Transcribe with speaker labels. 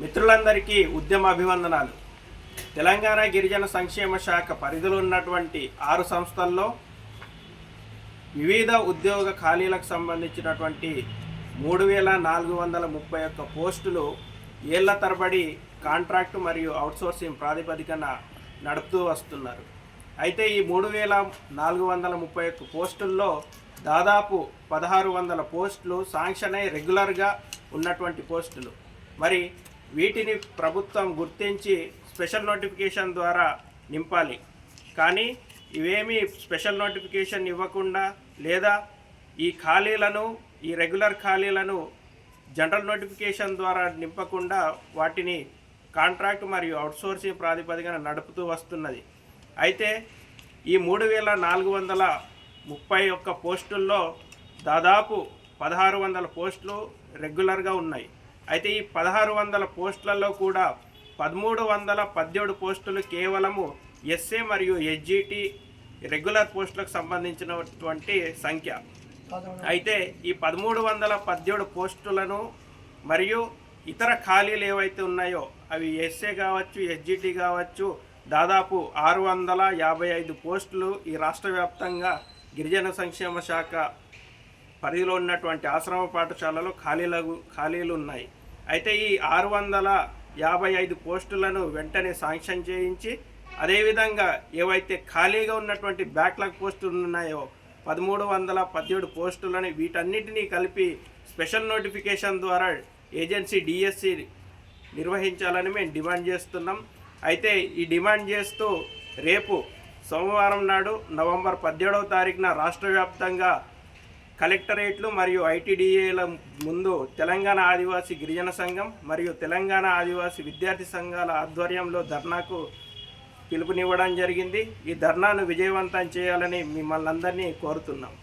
Speaker 1: మిత్రులందరికీ ఉద్యమ అభివందనాలు. తెలంగాణ గిరిజన సంక్షేమ శాఖ పరిధిలో ఉన్నటువంటి ఆరు సంస్థల్లో వివిధ ఉద్యోగ ఖాళీలకు సంబంధించినటువంటి మూడు వేల నాలుగు వందల ముప్పై ఒక్క పోస్టులు ఏళ్ళ తరబడి కాంట్రాక్టు మరియు అవుట్సోర్సింగ్ ప్రాతిపదికన నడుపుతూ వస్తున్నారు. అయితే ఈ మూడు వేల నాలుగు వందల ముప్పై ఒక్క పోస్టుల్లో దాదాపు పదహారు వందల పోస్టులు శాంక్షన్ అయి రెగ్యులర్గా ఉన్నటువంటి పోస్టులు. మరి వీటిని ప్రభుత్వం గుర్తించి స్పెషల్ నోటిఫికేషన్ ద్వారా నింపాలి. కానీ ఇవేమీ స్పెషల్ నోటిఫికేషన్ ఇవ్వకుండా లేదా ఈ ఖాళీలను ఈ రెగ్యులర్ ఖాళీలను జనరల్ నోటిఫికేషన్ ద్వారా నింపకుండా వాటిని కాంట్రాక్ట్ మరియు అవుట్సోర్సింగ్ ప్రాతిపదికన నడుపుతూ వస్తున్నది. అయితే ఈ మూడు వేల నాలుగు వందల ముప్పై ఒక్క పోస్టుల్లో దాదాపు పదహారు వందల పోస్టులు రెగ్యులర్గా ఉన్నాయి. అయితే ఈ పదహారు వందల పోస్టులలో కూడా పదమూడు వందల పద్దెడు పోస్టులు కేవలము ఎస్ఏ మరియు ఎస్జిటి రెగ్యులర్ పోస్టులకు సంబంధించినటువంటి సంఖ్య. అయితే ఈ పదమూడు వందల పద్దెడు పోస్టులను మరియు ఇతర ఖాళీలు ఏవైతే ఉన్నాయో అవి ఎస్ఏ కావచ్చు ఎస్జిటి కావచ్చు దాదాపు ఆరు వందల యాభై ఐదు పోస్టులు ఈ రాష్ట్ర వ్యాప్తంగా గిరిజన సంక్షేమ శాఖ పరిధిలో ఉన్నటువంటి ఆశ్రమ పాఠశాలలో ఖాళీలకు ఖాళీలు ఉన్నాయి. అయితే ఈ ఆరు వందల యాభై ఐదు పోస్టులను వెంటనే శాంక్షన్ చేయించి అదేవిధంగా ఏవైతే ఖాళీగా ఉన్నటువంటి బ్యాక్లాగ్ పోస్టులు ఉన్నాయో పదమూడు వందల పదిహేడు పోస్టులని వీటన్నిటినీ కలిపి స్పెషల్ నోటిఫికేషన్ ద్వారా ఏజెన్సీ డిఎస్సి నిర్వహించాలని మేము డిమాండ్ చేస్తున్నాం. అయితే ఈ డిమాండ్ చేస్తూ రేపు సోమవారం నాడు నవంబర్ పదిహేడవ తారీఖున రాష్ట్ర వ్యాప్తంగా కలెక్టరేట్లు మరియు ఐటీడీఏల ముందు తెలంగాణ ఆదివాసీ గిరిజన సంఘం మరియు తెలంగాణ ఆదివాసీ విద్యార్థి సంఘాల ఆధ్వర్యంలో ధర్నాకు పిలుపునివ్వడం జరిగింది. ఈ ధర్నాను విజయవంతం చేయాలని మిమ్మల్ని అందరినీ కోరుతున్నాం.